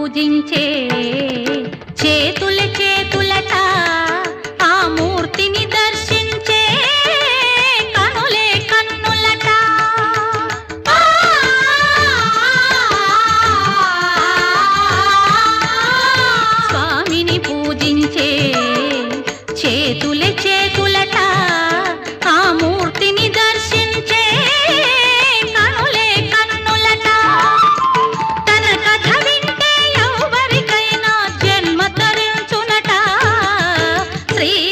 పూజించే చేతు ಶ್ರೀ